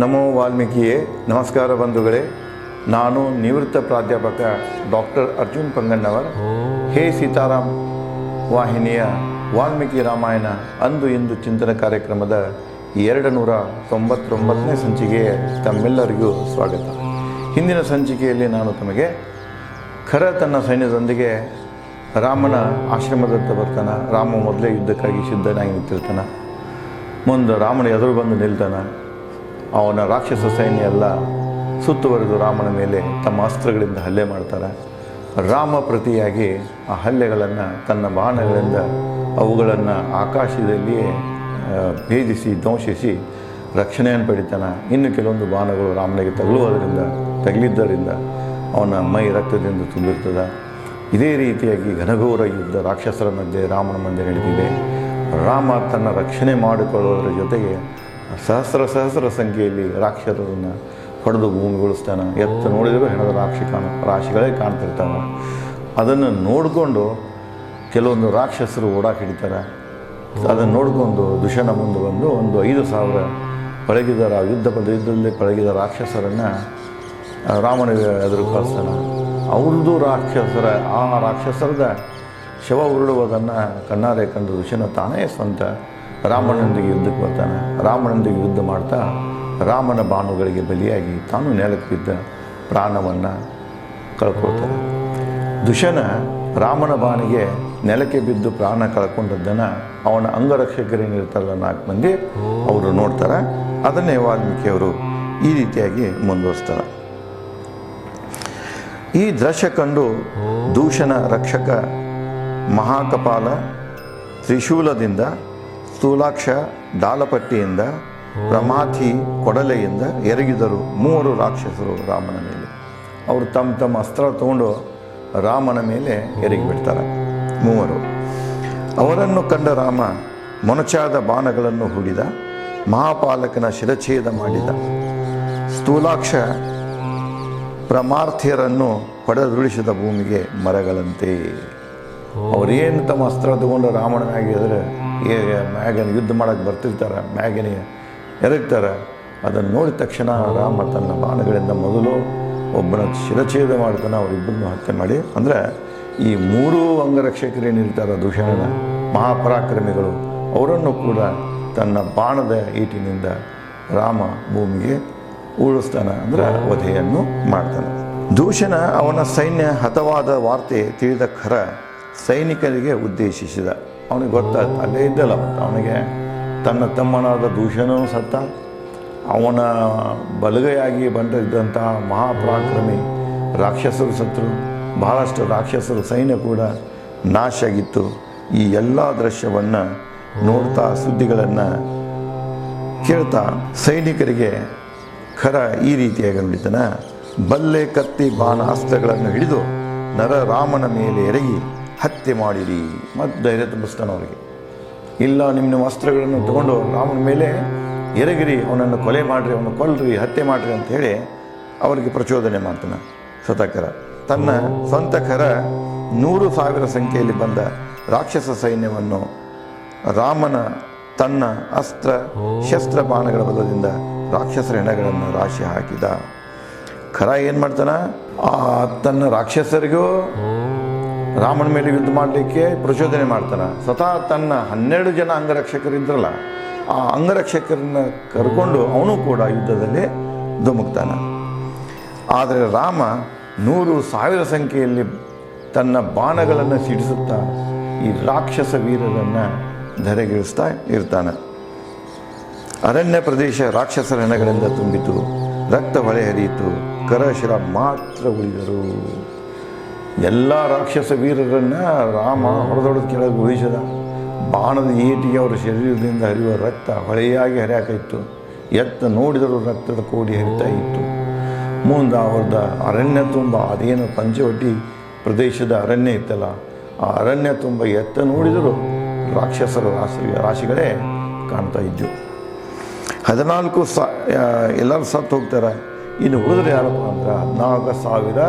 ನಮೋ ವಾಲ್ಮೀಕಿಯೇ, ನಮಸ್ಕಾರ ಬಂಧುಗಳೇ. ನಾನು ನಿವೃತ್ತ ಪ್ರಾಧ್ಯಾಪಕ ಡಾಕ್ಟರ್ ಅರ್ಜುನ್ ಪಂಗಣ್ಣವರ್. ಹೇ ಸೀತಾರಾಮ್, ವಾಹಿನಿಯ ವಾಲ್ಮೀಕಿ ರಾಮಾಯಣ ಅಂದು ಇಂದು ಚಿಂತನ ಕಾರ್ಯಕ್ರಮದ ಎರಡು ನೂರ ತೊಂಬತ್ತೊಂಬತ್ತನೇ ಸಂಚಿಕೆ ತಮ್ಮೆಲ್ಲರಿಗೂ ಸ್ವಾಗತ. ಹಿಂದಿನ ಸಂಚಿಕೆಯಲ್ಲಿ ನಾನು ತಮಗೆ ಖರ ತನ್ನ ಸೈನ್ಯದೊಂದಿಗೆ ರಾಮನ ಆಶ್ರಮದತ್ತ ಬರ್ತಾನೆ, ರಾಮ ಮೊದಲೇ ಯುದ್ಧಕ್ಕಾಗಿ ಸಿದ್ಧನಾಗಿ ನಿಂತಿರ್ತಾನೆ ಮುಂದೆ ರಾಮನ ಎದುರು ಬಂದು ನಿಲ್ತಾನೆ ಅವನ ರಾಕ್ಷಸ ಸೈನ್ಯ ಎಲ್ಲ ಸುತ್ತುವರೆದು ರಾಮನ ಮೇಲೆ ತಮ್ಮ ಅಸ್ತ್ರಗಳಿಂದ ಹಲ್ಲೆ ಮಾಡ್ತಾರೆ. ರಾಮ ಪ್ರತಿಯಾಗಿ ಆ ಹಲ್ಲೆಗಳನ್ನು ತನ್ನ ಬಾಣಗಳಿಂದ ಅವುಗಳನ್ನು ಆಕಾಶದಲ್ಲಿಯೇ ಭೇದಿಸಿ, ಧ್ವಂಸಿಸಿ ರಕ್ಷಣೆಯನ್ನು ಪಡಿತಾನೆ. ಇನ್ನು ಕೆಲವೊಂದು ಬಾಣಗಳು ರಾಮನಿಗೆ ತಗಲುವುದರಿಂದ, ತಗಲಿದ್ದರಿಂದ ಅವನ ಮೈ ರಕ್ತದಿಂದ ತುಂಬಿರ್ತದೆ. ಇದೇ ರೀತಿಯಾಗಿ ಘನಘೋರ ಯುದ್ಧ ರಾಕ್ಷಸರ ಮಧ್ಯೆ ರಾಮನ ಮಧ್ಯೆ ನಡೆದಿದೆ ರಾಮ ತನ್ನ ರಕ್ಷಣೆ ಮಾಡಿಕೊಳ್ಳುವುದರ ಜೊತೆಗೆ ಸಹಸ್ರ ಸಹಸ್ರ ಸಂಖ್ಯೆಯಲ್ಲಿ ರಾಕ್ಷಸರನ್ನು ಹೊಡೆದು ಭೂಮಿಗೊಳಿಸ್ತಾನೆ. ಎತ್ತ ನೋಡಿದರೂ ಹೆಣದ ರಾಕ್ಷಿ ಕಾಣ, ರಾಶಿಗಳೇ ಕಾಣ್ತಿರ್ತಾನೆ ಅದನ್ನು ನೋಡಿಕೊಂಡು ಕೆಲವೊಂದು ರಾಕ್ಷಸರು ಓಡಾಕ್ ಹಿಡಿತಾರೆ ಅದನ್ನು ನೋಡಿಕೊಂಡು ದುಷಣ ಮುಂದೆ ಬಂದು ಒಂದು ಐದು ಸಾವಿರ ಪಳಗಿದ ಯುದ್ಧ ಯುದ್ಧದಲ್ಲಿ ಪಳಗಿದ ರಾಕ್ಷಸರನ್ನು ರಾಮನಿಗೆ ಎದುರು ಕಳಿಸ್ತಾನೆ ಅವ್ರದ್ದು ರಾಕ್ಷಸರ, ಆ ರಾಕ್ಷಸರದ ಶವ ಉರುಳುವುದನ್ನು ಕಣ್ಣಾರೆ ಕಂಡು ದುಷನ ತಾನೇ ಸ್ವಂತ. ರಾಮನೊಂದಿಗೆ ಯುದ್ಧಕ್ಕೆ ಬರ್ತಾನೆ. ರಾಮನೊಂದಿಗೆ ಯುದ್ಧ ಮಾಡ್ತಾ ರಾಮನ ಬಾಣುಗಳಿಗೆ ಬಲಿಯಾಗಿ ತಾನು ನೆಲಕ್ಕೆ ಬಿದ್ದ ಪ್ರಾಣವನ್ನು ಕಳ್ಕೊಳ್ತಾನೆ. ದುಷನ ರಾಮನ ಬಾಣಿಗೆ ನೆಲಕ್ಕೆ ಬಿದ್ದು ಪ್ರಾಣ ಕಳ್ಕೊಂಡದ್ದನ್ನು ಅವನ ಅಂಗರಕ್ಷಕರೇನಿರ್ತಾರಲ್ಲ ನಾಲ್ಕು ಮಂದಿ ಅವರು ನೋಡ್ತಾರೆ. ಅದನ್ನೇ ವಾಲ್ಮೀಕಿಯವರು ಈ ರೀತಿಯಾಗಿ ಮುಂದುವರಿಸ್ತಾರೆ. ಈ ದೃಶ್ಯ ಕಂಡು ದೂಷಣ ರಕ್ಷಕ ಮಹಾಕಪಾಲ ತ್ರಿಶೂಲದಿಂದ ಸ್ಥೂಲಾಕ್ಷ ದಾಲಪಟ್ಟಿಯಿಂದ ಪ್ರಮಾಥಿ ಕೊಡಲೆಯಿಂದ ಎರಗಿದರು ಮೂವರು ರಾಕ್ಷಸರು ರಾಮನ ಮೇಲೆ. ಅವರು ತಮ್ಮ ತಮ್ಮ ಅಸ್ತ್ರ ತಗೊಂಡು ರಾಮನ ಮೇಲೆ ಎರಗಿಬಿಡ್ತಾರೆ ಮೂವರು. ಅವರನ್ನು ಕಂಡ ರಾಮ ಮೊನಚಾದ ಬಾಣಗಳನ್ನು ಹೂಡಿದ, ಮಹಾಪಾಲಕನ ಶಿರಛೇದ ಮಾಡಿದ. ಸ್ಥೂಲಾಕ್ಷ ಪ್ರಮಾರ್ಥಿಯರನ್ನು ಹೊಡೆದುರುಳಿಸಿದ ಭೂಮಿಗೆ ಮರಗಳಂತೆ. ಅವರೇನು ತಮ್ಮ ಅಸ್ತ್ರ ತಗೊಂಡು ರಾಮನ ಮ್ಯಾಗನ ಯುದ್ಧ ಮಾಡಕ್ಕೆ ಬರ್ತಿರ್ತಾರೆ ಮ್ಯಾಗನಿ ಎರಗ್ತಾರೆ. ಅದನ್ನು ನೋಡಿದ ತಕ್ಷಣ ರಾಮ ತನ್ನ ಬಾಣಗಳಿಂದ ಮೊದಲು ಒಬ್ಬನ ಶಿರಛೇದ ಮಾಡ್ತಾನೆ, ಅವರಿಬ್ಬರನ್ನು ಹತ್ಯೆ ಮಾಡಿ. ಅಂದರೆ ಈ ಮೂರೂ ಅಂಗರಕ್ಷಕರೇನಿರ್ತಾರೆ ದುಷಾಣ ಮಹಾಪರಾಕ್ರಮಿಗಳು, ಅವರನ್ನು ಕೂಡ ತನ್ನ ಬಾಣದ ಈಟಿನಿಂದ ರಾಮ ಭೂಮಿಗೆ ಉಳಿಸ್ತಾನೆ ಅಂದರೆ ವಧೆಯನ್ನು ಮಾಡ್ತಾನೆ. ದೂಷಣ ಅವನ ಸೈನ್ಯ ಹತವಾದ ವಾರ್ತೆ ತಿಳಿದ ಖರ ಸೈನಿಕರಿಗೆ ಉದ್ದೇಶಿಸಿದ. ಅವನಿಗೆ ಗೊತ್ತಾಯ್ತು, ಅಲ್ಲೇ ಇದ್ದಲ್ಲ ಮತ್ತು ಅವನಿಗೆ ತನ್ನ ತಮ್ಮನಾದ ದೂಷಣನು ಸತ್ತ. ಅವನ ಬಲಗೈಯಾಗಿ ಬಂದಿದ್ದಂತಹ ಮಹಾಪರಾಕ್ರಮಿ ರಾಕ್ಷಸರು ಸತ್ರು ಬಹಳಷ್ಟು ರಾಕ್ಷಸರ ಸೈನ್ಯ ಕೂಡ ನಾಶ ಆಗಿತ್ತು. ಈ ಎಲ್ಲ ದೃಶ್ಯವನ್ನು ನೋಡ್ತಾ, ಸುದ್ದಿಗಳನ್ನು ಕೇಳ್ತಾ ಸೈನಿಕರಿಗೆ ಖರ ಈ ರೀತಿಯಾಗಿ ನುಡಿತನ ಬಲ್ಲೆ ಕತ್ತಿ ಬಾಣ ಅಸ್ತ್ರಗಳನ್ನು ಹಿಡಿದು ನರ ರಾಮನ ಮೇಲೆ ಎರಗಿ ಹತ್ಯೆ ಮಾಡಿರಿ. ಮತ್ತು ಧೈರ್ಯ ತುಂಬಿಸ್ತಾನೆ ಅವರಿಗೆ. ಇಲ್ಲ ನಿಮ್ಮ ವಸ್ತ್ರಗಳನ್ನು ತಗೊಂಡು ರಾಮನ ಮೇಲೆ ಎರಗಿರಿ, ಅವನನ್ನು ಕೊಲೆ ಮಾಡಿರಿ ಅವನು ಕೊಲ್ಲರಿ ಹತ್ಯೆ ಮಾಡಿರಿ ಅಂತ ಹೇಳಿ ಅವರಿಗೆ ಪ್ರಚೋದನೆ ಮಾಡ್ತಾನೆ ಶತಕರ. ತನ್ನ ಸ್ವಂತ ಕರ ನೂರು ಸಾವಿರ ಸಂಖ್ಯೆಯಲ್ಲಿ ಬಂದ ರಾಕ್ಷಸ ಸೈನ್ಯವನ್ನು ರಾಮನ ತನ್ನ ಅಸ್ತ್ರ, ಶಸ್ತ್ರ ಬಾಣಗಳ ಬಲದಿಂದ ರಾಕ್ಷಸರ ಹೆಣಗಳನ್ನು ರಾಶಿ ಹಾಕಿದ. ಖರ ಏನು ಮಾಡ್ತಾನ? ಆ ತನ್ನ ರಾಕ್ಷಸರಿಗೂ ರಾಮನ ಮೇಲೆ ಯುದ್ಧ ಮಾಡಲಿಕ್ಕೆ ಪ್ರಚೋದನೆ ಮಾಡ್ತಾನೆ. ಸ್ವತಃ ತನ್ನ ಹನ್ನೆರಡು ಜನ ಅಂಗರಕ್ಷಕರಿದ್ರಲ್ಲ ಆ ಅಂಗರಕ್ಷಕರನ್ನ ಕರ್ಕೊಂಡು ಅವನು ಕೂಡ ಯುದ್ಧದಲ್ಲಿ ಧುಮುಕ್ತಾನೆ. ಆದರೆ ರಾಮ ನೂರು ಸಾವಿರ ಸಂಖ್ಯೆಯಲ್ಲಿ ತನ್ನ ಬಾಣಗಳನ್ನು ಸಿಡಿಸುತ್ತಾ ಈ ರಾಕ್ಷಸ ವೀರರನ್ನು ಧರೆಗಿಳಿಸ್ತಾ ಇರ್ತಾನೆ. ಅರಣ್ಯ ಪ್ರದೇಶ ರಾಕ್ಷಸರ ಹೆಣಗಳಿಂದ ತುಂಬಿತು, ರಕ್ತ ಹೊಳೆ ಹರಿಯಿತು, ಕರಶಿರ ಮಾತ್ರ ಉಳಿದರು. ಎಲ್ಲ ರಾಕ್ಷಸ ವೀರರನ್ನ ರಾಮ ಹೊಡೆದೊಡೆದು ಕೆಳಗೆ ಉಳಿಸಿದ. ಬಾಣದ ಏಟಿಗೆ ಅವರ ಶರೀರದಿಂದ ಹರಿಯುವ ರಕ್ತ ಹೊಳೆಯಾಗಿ ಹರಿಯಾಕಿತ್ತು ಎತ್ತ ನೋಡಿದರೂ ರಕ್ತದ ಕೋಡಿ ಹರಿತಾ ಇತ್ತು. ಮುಂದ ಅವ್ರದ ಅರಣ್ಯ ತುಂಬ, ಅದೇನು ಪಂಚವಟಿ ಪ್ರದೇಶದ ಅರಣ್ಯ ಇತ್ತಲ್ಲ, ಆ ಅರಣ್ಯ ತುಂಬ ಎತ್ತ ನೋಡಿದರೂ ರಾಕ್ಷಸರ ರಾಶಿ, ರಾಶಿಗಳೇ ಕಾಣ್ತಾ ಇದ್ದವು ಹದಿನಾಲ್ಕು ಸಾ ಎಲ್ಲರೂ ಸತ್ತು ಹೋಗ್ತಾರೆ. ಇನ್ನು ಉಳಿದ್ರೆ ಯಾರಪ್ಪ ಅಂದ್ರೆ ಹದಿನಾಲ್ಕು ಸಾವಿರ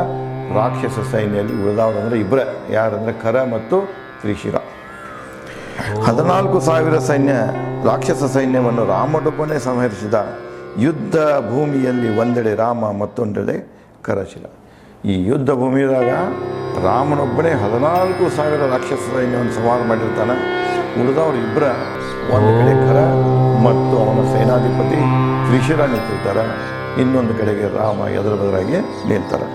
ರಾಕ್ಷಸ ಸೈನ್ಯದಲ್ಲಿ ಉಳಿದವರು ಅಂದರೆ ಇಬ್ಬರೇ ಯಾರಂದರೆ ಕರ ಮತ್ತು ತ್ರಿಶಿರ. ಹದಿನಾಲ್ಕು ಸಾವಿರ ಸೈನ್ಯ, ರಾಕ್ಷಸ ಸೈನ್ಯವನ್ನು ರಾಮನೊಬ್ಬನೇ ಸಂಹರಿಸಿದ ಯುದ್ಧ ಭೂಮಿಯಲ್ಲಿ ಒಂದೆಡೆ ರಾಮ, ಮತ್ತೊಂದೆಡೆ ಕರಶಿಲ ಈ ಯುದ್ಧ ಭೂಮಿಯಾಗ ರಾಮನೊಬ್ಬನೇ ಹದಿನಾಲ್ಕು ಸಾವಿರ ರಾಕ್ಷಸ ಸೈನ್ಯವನ್ನು ಸವಾರ ಮಾಡಿರ್ತಾನೆ. ಉಳಿದವರು ಇಬ್ಬರ ಒಂದು ಕಡೆ ಕರ ಮತ್ತು ಅವನ ಸೇನಾಧಿಪತಿ ತ್ರಿಶಿರ ನಿಂತಿರ್ತಾರೆ. ಇನ್ನೊಂದು ಕಡೆಗೆ ರಾಮ ಎದುರು ಬದಲಾಗಿ ನಿಲ್ತಾರೆ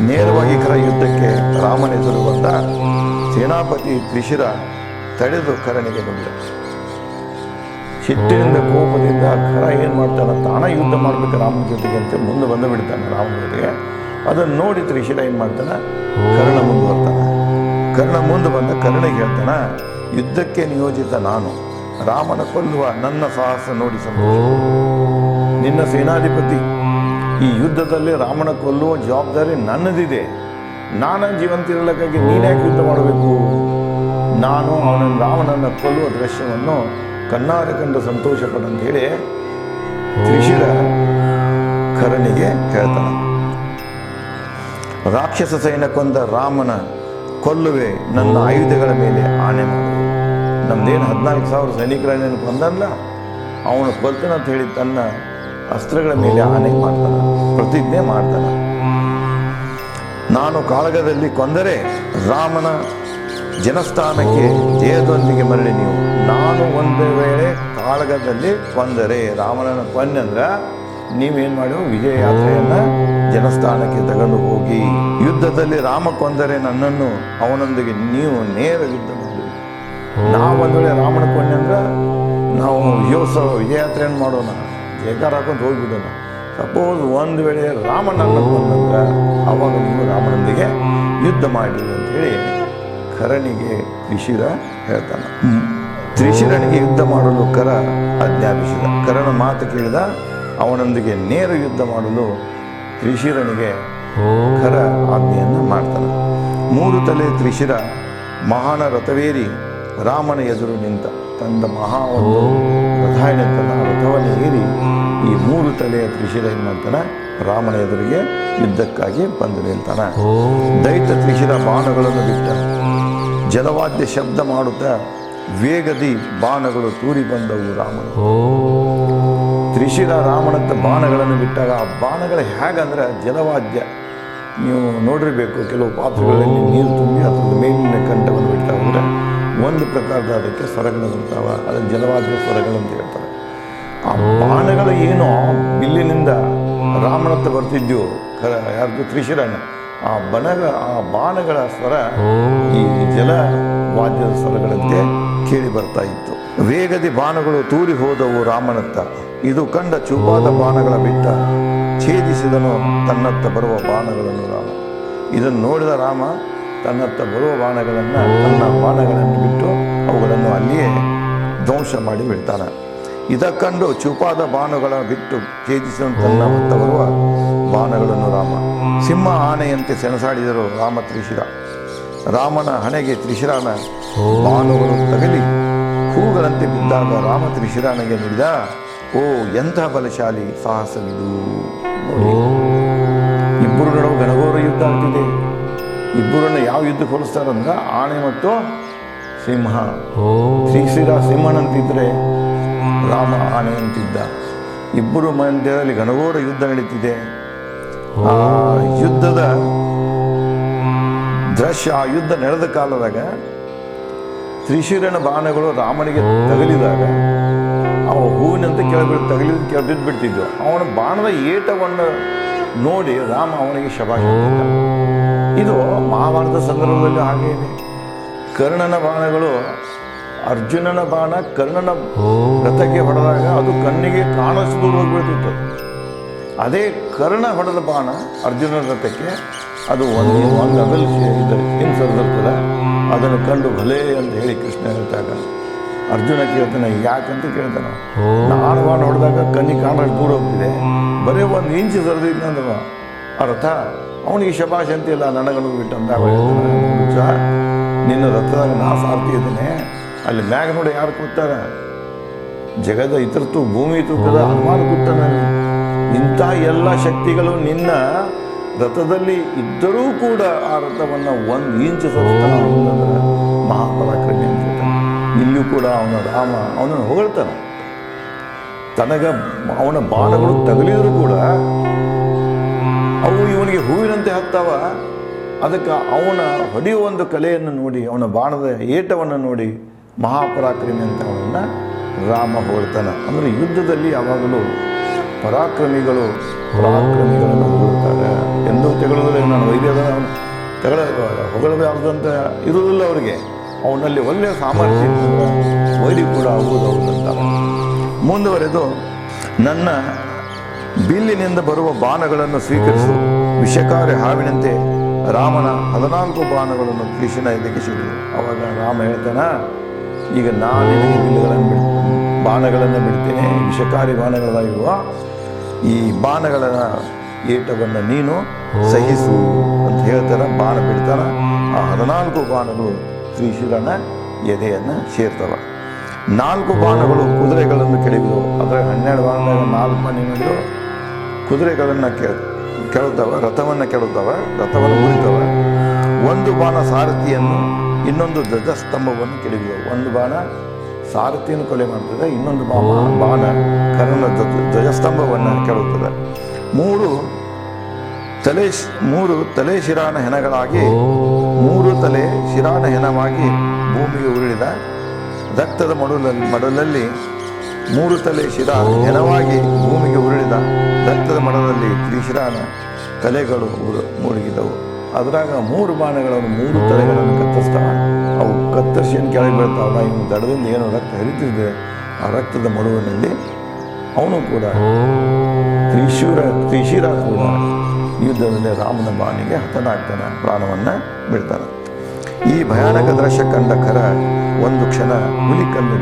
ನೇರವಾಗಿ ಕರ ಯುದ್ಧಕ್ಕೆ ರಾಮನ ಎದುರು ಬಂದ ಸೇನಾಪತಿ ತ್ರಿಶಿರ ತಡೆದು ಕರಣಿಗೆ ನುಡಿದ ಸಿಟ್ಟಿನಿಂದ ಕೋಪದಿಂದ ಕರ ಏನು ಮಾಡ್ತಾನೆ? ತಾನ ಯುದ್ಧ ಮಾಡಬೇಕು ರಾಮನ ಜೊತೆಗೆ ಅಂತ ಮುಂದೆ ಬಂದು ಬಿಡ್ತಾನೆ ರಾಮನ ಜೊತೆಗೆ. ಅದನ್ನು ನೋಡಿ ತ್ರಿಶಿರ ಏನು ಮಾಡ್ತಾನೆ? ಕರ್ಣ ಮುಂದೆ ಬರ್ತಾನೆ. ಕರ್ಣ ಮುಂದೆ ಬಂದ ಕರ್ಣಿಗೆ ಹೇಳ್ತಾನೆ ಯುದ್ಧಕ್ಕೆ ನಿಯೋಜಿತ ನಾನು. ರಾಮನ ಕೊಲ್ಲುವ ನನ್ನ ಸಾಹಸ ನೋಡಿ ಸಂತೋಷ. ನಿನ್ನ ಸೇನಾಧಿಪತಿ ಈ ಯುದ್ಧದಲ್ಲಿ ರಾಮನ ಕೊಲ್ಲುವ ಜವಾಬ್ದಾರಿ ನನ್ನದಿದೆ. ನಾನು ಜೀವಂತಿರಲಿಕ್ಕಾಗಿ ನೀನ್ಯಾಕೆ ಯುದ್ಧ ಮಾಡಬೇಕು? ನಾನು ಅವನ ರಾವಣನ ಕೊಲ್ಲುವ ದೃಶ್ಯವನ್ನು ಕಣ್ಣಾರೆ ಕಂಡು ಸಂತೋಷ ಹೇಳಿ ತ್ರಿಶಿರ ಖರನಿಗೆ ಹೇಳ್ತಾನೆ. ರಾಕ್ಷಸ ಸೈನ್ಯ ಕೊಂದ ರಾಮನ ಕೊಲ್ಲುವೆ ನನ್ನ ಆಯುಧಗಳ ಮೇಲೆ ಆನೆ ಮಾಡುವೆ ನಮ್ದೇನು ಹದಿನಾಲ್ಕು ಸಾವಿರ ಸೈನಿಕರನ್ನೇನು ಕೊಂದಲ್ಲ ಅವನು ಕೊಲ್ತನಂತ ಹೇಳಿ ತನ್ನ ಅಸ್ತ್ರಗಳ ಮೇಲೆ ಆನೆ ಮಾಡ್ತಾನೆ, ಪ್ರತಿಜ್ಞೆ ಮಾಡ್ತಾನೆ. ನಾನು ಕಾಳಗದಲ್ಲಿ ಕೊಂದರೆ ರಾಮನ ಜನಸ್ಥಾನಕ್ಕೆ ಜಯದೊಂದಿಗೆ ಮರಳಿ ನೀವು. ನಾನು ಒಂದು ವೇಳೆ ಕಾಳಗದಲ್ಲಿ ಕೊಂದರೆ ರಾಮನನ್ನು ಕೊಂದಂದ್ರೆ ನೀವೇನು ಮಾಡು ವಿಜಯ ಯಾತ್ರೆಯನ್ನ ಜನಸ್ಥಾನಕ್ಕೆ ತಗೊಂಡು ಹೋಗಿ. ಯುದ್ಧದಲ್ಲಿ ರಾಮ ಕೊಂದರೆ ನನ್ನನ್ನು ಅವನೊಂದಿಗೆ ನೀವು ನೇರ ಯುದ್ಧ ಮಾಡಿ ನಾವು ಒಂದು ವೇಳೆ ರಾಮನ ಕೊಂಡೆ ಅಂದ್ರೆ ನಾವು ವಿಜಯ ವಿಜಯಯಾತ್ರೆಯನ್ನು ಮಾಡೋಣ. ಜಯಕಾರ ಹಾಕೊಂಡು ಹೋಗ್ಬಿಡೋಣ ಸಪೋಸ್ ಒಂದು ವೇಳೆ ರಾಮನನ್ನ ಬಂದಂದ್ರೆ ಅವಾಗ ನೀವು ರಾಮನೊಂದಿಗೆ ಯುದ್ಧ ಮಾಡಿ ಅಂತ ಹೇಳಿ ಕರಣಿಗೆ ತ್ರಿಶಿರ ಹೇಳ್ತಾನೆ. ತ್ರಿಶಿರನಿಗೆ ಯುದ್ಧ ಮಾಡಲು ಕರ ಆಜ್ಞಾಪಿಸಿದ. ಕರನ ಮಾತು ಕೇಳಿದ ಅವನೊಂದಿಗೆ ನೇರ ಯುದ್ಧ ಮಾಡಲು ತ್ರಿಶಿರನಿಗೆ ಕರ ಆಜ್ಞೆಯನ್ನು ಮಾಡ್ತಾನೆ. ಮೂರು ತಲೆ ತ್ರಿಶಿರ ಮಹಾನ ರಥವೇರಿ ರಾಮನ ಎದುರು ನಿಂತ. ತಂದ ಮಹಾ ಒಂದು ರಥಾಯಣ ಏನಿತ್ತಲ್ಲ ಆ ರಥವನ್ನು ಏರಿ ಈ ಮೂರು ತಲೆಯ ತ್ರಿಶಿರ ಏನು ಮಾಡ್ತಾನೆ ರಾಮನ ಎದುರಿಗೆ ಯುದ್ಧಕ್ಕಾಗಿ ಬಂದು ನಿಲ್ತಾನೆ ದೈತ ತ್ರಿಶಿರ ಬಾಣಗಳನ್ನು ಬಿಟ್ಟ. ಜಲವಾದ್ಯ ಶಬ್ದ ಮಾಡುತ್ತಾ ವೇಗದಿ ಬಾಣಗಳು ತೂರಿ ಬಂದವು ರಾಮನು. ತ್ರಿಶಿರ ರಾಮನಂತ ಬಾಣಗಳನ್ನು ಬಿಟ್ಟಾಗ ಆ ಬಾಣಗಳು ಹೇಗಂದ್ರೆ ಜಲವಾದ್ಯ ನೀವು ನೋಡಿರಬೇಕು ಕೆಲವು ಪಾತ್ರಗಳಲ್ಲಿ ನೀರು ತುಂಬಿ ಅದರ ಮೇಲಿನ ಕಂಠವನ್ನು ಬಿಟ್ಟಾಗ ಒಂದು ಪ್ರಕಾರದ ಅದಕ್ಕೆ ಸ್ವರಗಳು ಬರ್ತಾವ ಅದನ್ನು ಜಲವಾದ್ಯ ಸ್ವರಗಳು ಅಂತ ಹೇಳ್ತಾರೆ. ಆ ಬಾಣಗಳು ಏನು? ಬಿಲ್ಲಿನಿಂದ ರಾಮನತ್ತ ಬರ್ತಿದ್ದು ಖರ ಯಾರ್ದು? ತ್ರಿಶಿರಣ್ಣ. ಆ ಬಣಗ ಆ ಬಾಣಗಳ ಸ್ವರ ಈ ಜಲ ವಾದ್ಯದ ಸ್ವರಗಳಂತೆ ಕೇಳಿ ಬರ್ತಾ ಇತ್ತು. ವೇಗದಿ ಬಾಣಗಳು ತೂರಿ ಹೋದವು ರಾಮನತ್ತ ಇದು ಕಂಡ ಚೂಪಾದ ಬಾಣಗಳ ಬಿಟ್ಟ ಛೇದಿಸಿದನು ತನ್ನತ್ತ ಬರುವ ಬಾಣಗಳನ್ನು ರಾಮ. ಇದನ್ನು ನೋಡಿದ ರಾಮ ತನ್ನತ್ತ ಬರುವ ಬಾಣಗಳನ್ನು ತನ್ನ ಬಾಣಗಳನ್ನು ಬಿಟ್ಟು ಅವುಗಳನ್ನು ಅಲ್ಲಿಯೇ ಧ್ವಂಸ ಮಾಡಿ ಬಿಡ್ತಾನೆ. ಇದಕ್ಕಂಡು ಚೂಪಾದ ಬಾಣುಗಳ ಬಿಟ್ಟು ಛೇದಿಸಿದ ತನ್ನ ಬರುವ ಬಾಣಗಳನ್ನು ರಾಮ. ಸಿಂಹ ಆನೆಯಂತೆ ಸೆಣಸಾಡಿದರು ರಾಮ ತ್ರಿಶಿರ. ರಾಮನ ಹಣೆಗೆ ತ್ರಿಶಿರಾನ ಬಾಣುಗಳು ತಗಲಿ ಹೂಗಳಂತೆ ಬಿದ್ದಾಗ ರಾಮ ತ್ರಿಶಿರಾನಗೆ ನೀಡಿದ ಓ ಎಂಥ ಬಲಶಾಲಿ ಸಾಹಸವಿದು. ಇಬ್ಬರು ನಡುವೆ ಗಣಗೋರ ಯುದ್ಧ ಆಗ್ತಿದೆ. ಇಬ್ಬರನ್ನ ಯಾವ ಯುದ್ಧ ಹೋಲಿಸ್ತಾರಂದ್ರೆ ಆನೆ ಮತ್ತು ಸಿಂಹ. ಶ್ರೀಶಿರ ಸಿಂಹನಂತಿದ್ರೆ ರಾಮ ಆನೆ ಅಂತಿದ್ದ. ಇಬ್ಬರು ಮಧ್ಯದಲ್ಲಿ ಘನಘೋರ ಯುದ್ಧ ನಡೀತಿದೆ. ಆ ಯುದ್ಧದ ದೃಶ್ಯ, ಆ ಯುದ್ಧ ನಡೆದ ಕಾಲದಾಗ ತ್ರಿಶಿರನ ಬಾಣಗಳು ರಾಮನಿಗೆ ತಗಲಿದಾಗ ಅವ ಹೂವಿನಂತ ಕೆಳಬಿಡ್ ತಗಲಿದ ಕೆಳಬಿದ್ದು ಬಿಡ್ತಿದ್ವು ಅವನ ಬಾಣದ ಏಟವನ್ನು ನೋಡಿ ರಾಮ ಅವನಿಗೆ ಶಬಾಷ್. ಇದು ಮಹಾಭಾರತ ಸಂದರ್ಭದಲ್ಲಿ ಹಾಗೆ ಕರ್ಣನ ಬಾಣಗಳು ಅರ್ಜುನನ ಬಾಣ ಕರ್ಣನ ರಥಕ್ಕೆ ಹೊಡೆದಾಗ ಅದು ಕಣ್ಣಿಗೆ ಕಾಣಿಸ್ದು ಹೋಗ್ಬಿಡ್ತಿತ್ತು. ಅದೇ ಕರ್ಣ ಹೊಡೆದ ಬಾಣ ಅರ್ಜುನನ ರಥಕ್ಕೆ ಅದು ಒಂದು ಒಂದು ಅಗಲ್ ಇದು ಹಿಂದೆ ಸರಿದಿರ್ತದೆ ಅದನ್ನು ಕಂಡು ಭಲೇ ಅಂತ ಹೇಳಿ ಕೃಷ್ಣ ಹೇಳ್ತಾಗ ಅರ್ಜುನ ಕೇಳ್ತಾನೆ ಯಾಕಂತ ಕೇಳ್ತಾನೆ? ನಾನು ಬಾಣ ಹೊಡೆದಾಗ ಕಣ್ಣಿಗೆ ಕಾಣಷ್ಟು ದೂರ ಹೋಗ್ತಿದೆ. ಬರೀ ಒಂದು ಇಂಚು ಸರಿದಿದ್ನಂದ್ರೆ ಆ ಅರ್ಥ ಅವನಿಗೆ ಶಬಾಷ್ ಇಲ್ಲ ನನಗನು ಬಿಟ್ಟಂತ ನಿನ್ನ ರಥದಾಗ ನಾ ಸಾರ್ತಿ ಇದ್ದೇನೆ ಅಲ್ಲಿ ಮ್ಯಾಗ ನೋಡಿ ಯಾರು ಕೂತಾರ? ಜಗದ ಇತರತು ಭೂಮಿ ತೂಕದ ಹನುಮಾನ ಕೂತಾನ. ಇಂಥ ಎಲ್ಲ ಶಕ್ತಿಗಳು ನಿನ್ನ ರಥದಲ್ಲಿ ಇದ್ದರೂ ಕೂಡ ಆ ರಥವನ್ನು ಒಂದು ಇಂಚು ಅಂತಂದ್ರೆ ಮಹಾಪರಾಕ್ರಮಿ ಅಂತ ಇಲ್ಲಿಯೂ ಕೂಡ ಅವನ ರಾಮ, ಅವನನ್ನು ಹೊಗಳ್ತಾನೆ. ತನಗ ಅವನ ಬಾಣಗಳು ತಗಲಿದ್ರು ಕೂಡ ಅವು ಇವನಿಗೆ ಹೂವಿನಂತೆ ಹತ್ತಾವ. ಅದಕ್ಕೆ ಅವನ ಹೊಡೆಯುವ ಒಂದು ಕಲೆಯನ್ನು ನೋಡಿ, ಅವನ ಬಾಣದ ಏಟವನ್ನು ನೋಡಿ ಮಹಾಪರಾಕ್ರಮಿ ಅಂತ ಅವನನ್ನು ರಾಮ ಹೊಗಳ್ತಾನೆ ಅಂದರೆ ಯುದ್ಧದಲ್ಲಿ ಯಾವಾಗಲೂ ಪರಾಕ್ರಮಿಗಳು ಪರಾಕ್ರಮಿಗಳನ್ನು ಹೊಗಳುತ್ತಾರೆ ಎಂದು ತೆಗೊಳ್ಳೋದಿಲ್ಲ ನಾನು ವೈದ್ಯದ ತೆಗಳ ಹೊಗಳಬಾರ್ದಂತ ಇರುವುದಿಲ್ಲ ಅವರಿಗೆ. ಅವನಲ್ಲಿ ಒಳ್ಳೆಯ ಸಾಮರ್ಥ್ಯ ವೈದ್ಯ ಕೂಡ ಆಗುವುದು ಮುಂದುವರೆದು ನನ್ನ ಬಿಲ್ಲಿನಿಂದ ಬರುವ ಬಾಣಗಳನ್ನು ಸ್ವೀಕರಿಸು. ವಿಷಕಾರಿ ಹಾವಿನಂತೆ ರಾಮನ ಹದಿನಾಲ್ಕು ಬಾಣಗಳನ್ನು ಕೃಷ್ಣ ಸಿಡಿದು ಅವಾಗ ರಾಮ ಹೇಳ್ತಾನ ಈಗ ನಾನು ನಿನಗೆ ಬಿಲ್ಲುಗಳನ್ನು ಬಾಣಗಳನ್ನು ಬಿಡ್ತೇನೆ. ವಿಷಕಾರಿ ಬಾಣಗಳಾಗಿರುವ ಈ ಬಾಣಗಳ ಏಟವನ್ನು ನೀನು ಸಹಿಸು ಅಂತ ಹೇಳ್ತಾರೆ, ಬಾಣ ಬಿಡ್ತಾರೆ. ಆ ಹದಿನಾಲ್ಕು ಬಾಣಗಳು ಶ್ರೀಶಿರನ ಎದೆಯನ್ನು ಸೇರ್ತವೆ. ನಾಲ್ಕು ಬಾಣಗಳು ಕುದುರೆಗಳನ್ನು ಕೆಡವಿದವು. ಅದರ ಹನ್ನೆರಡು ಬಾಣದಾಗ ನಾಲ್ಕು ಏನಿದ್ರು ಕುದುರೆಗಳನ್ನು ಕೆ ಕೆಳುತ್ತವೆ ರಥವನ್ನು ಕೆಳುತ್ತವ ರಥವನ್ನು ಮುರಿತವ ಒಂದು ಬಾಣ ಸಾರಥಿಯನ್ನು ಇನ್ನೊಂದು ಧ್ವಜಸ್ತಂಭವನ್ನು ಕೆಡವಿದ ಒಂದು ಬಾಣ ಸಾರಥಿಯನ್ನು ಕೊಲೆ ಮಾಡ್ತದೆ ಇನ್ನೊಂದು ಬಾಣ ಬಾಣ ಧ್ವಜಸ್ತಂಭವನ್ನು ಕೆಡುತ್ತದೆ ಮೂರು ತಲೆ ಮೂರು ತಲೆ ಶಿರಾನ ಹೆಣಗಳಾಗಿ ಮೂರು ತಲೆ ಶಿರಾನ ಹೆಣವಾಗಿ ಭೂಮಿಗೆ ಉರುಳಿದ ರಕ್ತದ ಮಡುಲಲ್ಲಿ ಮಡಲಲ್ಲಿ ಮೂರು ತಲೆ ಶಿರ ಹೆಣವಾಗಿ ಭೂಮಿಗೆ ಉರುಳಿದ ರಕ್ತದ ಮಡಲಲ್ಲಿ ತ್ರಿಶಿರಾನ ತಲೆಗಳು ಮುಳುಗಿದವು. ಅದರಾಗ ಮೂರು ಬಾಣಗಳನ್ನು ಮೂರು ತಲೆಗಳನ್ನು ಕತ್ತರಿಸ್ತಾವ. ಅವು ಕತ್ತರಿಸಿ ಏನು ಕೆಳಗೆ ಬೀಳ್ತಾವಲ್ಲ ಇವನು ದಡದಿಂದ ಏನು ರಕ್ತ ಹರಿತಿದೆ. ಆ ರಕ್ತದ ಮಡುವಿನಲ್ಲಿ ಅವನು ಕೂಡ ತ್ರಿಶೂರ ತ್ರಿಶಿರ ಕೂಡ ಯುದ್ಧದಲ್ಲಿ ರಾಮನ ಬಾಣಿಗೆ ಹತನಾಗ್ತಾನೆ ಪ್ರಾಣವನ್ನು ಬಿಡ್ತಾನೆ ಈ ಭಯಾನಕ ದೃಶ್ಯ ಕಂಡ ಖರ ಒಂದು ಕ್ಷಣ ಹುಲಿ ಕಂಡು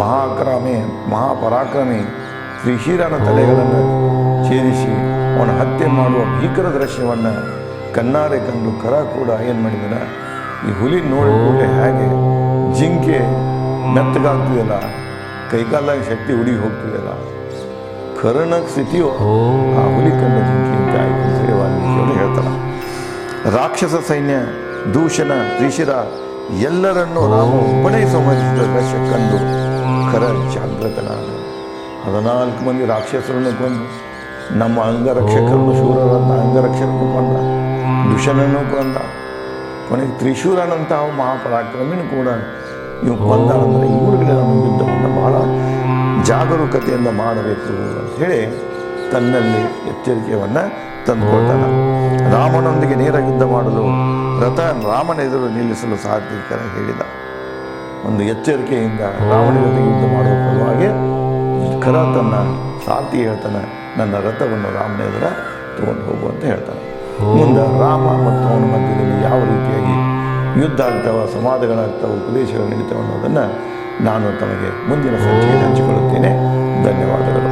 ಮಹಾಕ್ರಮೆ ಮಹಾಪರಾಕ್ರಮೆ ಮಹಾಪರಾಕ್ರಮಿ ತ್ರಿಶಿರನ ತಲೆಗಳನ್ನು ಛೇದಿಸಿ ಅವನ ಹತ್ಯೆ ಮಾಡುವ ಭೀಕರ ದೃಶ್ಯವನ್ನು ಕಣ್ಣಾರೆ ಕಂಡು ಕರ ಕೂಡ ಏನು ಮಾಡಿದಾನೆ? ಈ ಹುಲಿ ನೋಡಿ ಕೂಡಲೇ ಹೇಗೆ ಜಿಂಕೆ ಮೆತ್ತಗಾಗ್ತಿದೆಯಲ್ಲ ಕೈಕಾಲಾಗಿ ಶಕ್ತಿ ಹುಡುಗಿ ಹೋಗ್ತಿದೆಯಲ್ಲ ಕರ್ಣ ಸ್ಥಿತಿಯು ಆ ಹುಲಿ ಕಂಡ ಜಿಂಕೆ ಅಂತ ಆಯ್ತು ಅಂತ ಹೇಳಿ ವಾಲ್ಮೀಕಿಯವರು ಹೇಳ್ತಾರೆ ರಾಕ್ಷಸ ಸೈನ್ಯ ದೂಷಣ ತ್ರಿಶಿರ ಎಲ್ಲರನ್ನು ನಾವು ಒಬ್ಬನೇ ಸಂಹರಿಸಿದ ದೃಶ್ಯ ಕಂಡು ಖರ ಜಾಗೃತನಾದ ಹದಿನಾಲ್ಕು ಮಂದಿ ರಾಕ್ಷಸರನ್ನು ಕೊಂದು ನಮ್ಮ ಅಂಗರಕ್ಷಕರನ್ನು ಶೂರನಂತ ಅಂಗರಕ್ಷಕರನ್ನು ಕೊಂದ ದುಷನನ್ನು ಕೊಂದ. ಕೊನೆಗೆ ತ್ರಿಶೂರನಂತ ಮಹಾಪರಾಕ್ರಮಿನ ಕೂಡ ಇವು ಕೊಂದ ಅಂದರೆ ಇವುಗಳಿಗೆ ನಮ್ಮ ಯುದ್ಧವನ್ನು ಬಹಳ ಜಾಗರೂಕತೆಯಿಂದ ಮಾಡಬೇಕು ಅಂತ ಹೇಳಿ ತನ್ನಲ್ಲಿ ಎಚ್ಚರಿಕೆಯನ್ನು ತಂದುಕೊಳ್ತಾನೆ ರಾಮನೊಂದಿಗೆ ನೇರ ಯುದ್ಧ ಮಾಡಲು ರಥ ರಾಮನ ಎದುರು ನಿಲ್ಲಿಸಲು ಸಾತ್ವಿಕರ ಹೇಳಿದ. ಒಂದು ಎಚ್ಚರಿಕೆಯಿಂದ ರಾಮನ ಜೊತೆಗೆ ಯುದ್ಧ ಮಾಡುವ ಫಲವಾಗಿ ಖರ ತನ್ನ ಸಾರ್ಥಿ ಹೇಳ್ತಾನೆ ನನ್ನ ರಥವನ್ನು ರಾಮನ ಎದುರ ತಗೊಂಡು ಹೋಗು ಅಂತ ಹೇಳ್ತಾರೆ ಮುಂದೆ ರಾಮ ಮತ್ತು ಅವನ ಮಧ್ಯದಲ್ಲಿ ಯಾವ ರೀತಿಯಾಗಿ ಯುದ್ಧ ಆಗ್ತಾವ ಸಂವಾದಗಳಾಗ್ತಾವ ಉಪದೇಶಗಳು ನಡೀತಾವ ಅನ್ನೋದನ್ನು ನಾನು ತಮಗೆ ಮುಂದಿನ ಸಂಚಿಕೆಯಲ್ಲಿ ಹಂಚಿಕೊಳ್ಳುತ್ತೇನೆ. ಧನ್ಯವಾದಗಳು.